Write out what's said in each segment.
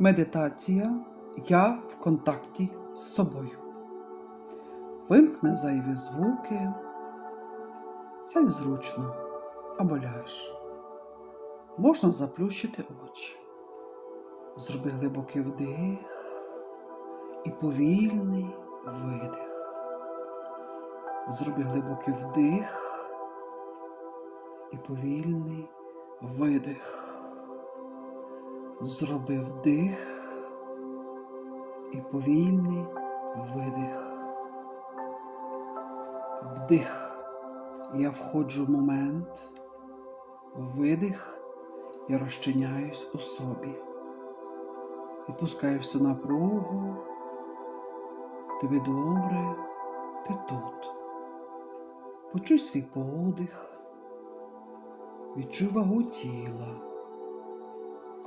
Медитація Я в контакті з собою. Вимкни зайві звуки, сядь зручно або ляж. Можна заплющити очі. Зроби глибокий вдих і повільний видих. Зроби глибокий вдих і повільний видих. Зроби вдих і повільний видих. Вдих. Я входжу в момент. Видих. Я розчиняюсь у собі. Відпускаю всю напругу. Тобі добре, ти тут. Почуй свій подих. Відчуй вагу тіла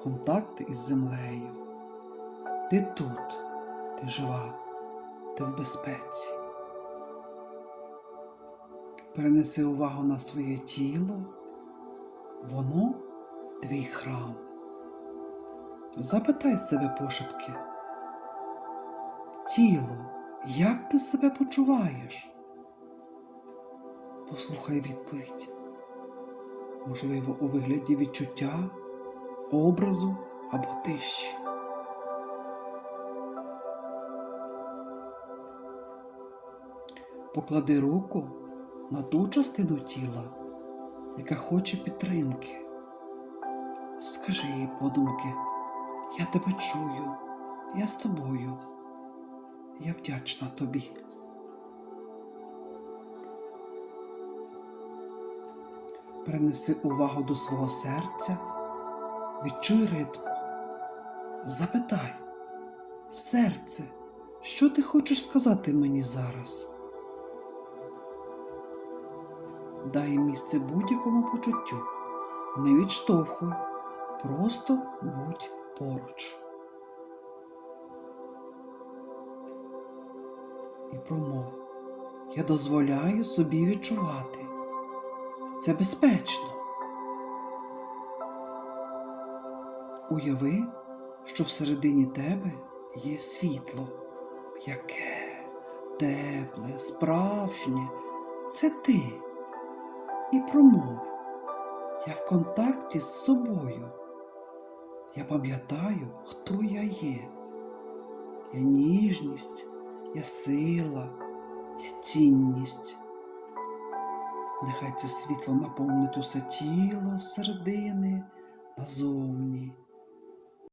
контакт із землею. Ти тут, ти жива, ти в безпеці. Перенеси увагу на своє тіло, воно твій храм. Запитай себе пошепки. Тіло, як ти себе почуваєш? Послухай відповідь. Можливо, у вигляді відчуття образу або тиші. Поклади руку на ту частину тіла, яка хоче підтримки. Скажи їй подумки, я тебе чую, я з тобою, я вдячна тобі. Перенеси увагу до свого серця. Відчуй ритм. Запитай, серце, що ти хочеш сказати мені зараз? Дай місце будь-якому почуттю. Не відштовхуй, просто будь поруч. І промов. Я дозволяю собі відчувати. Це безпечно. Уяви, що всередині тебе є світло, яке тепле, справжнє, це ти. І промов, я в контакті з собою. Я пам'ятаю, хто я є. Я ніжність, я сила, я цінність. Нехай це світло наповнить усе тіло середини назовні.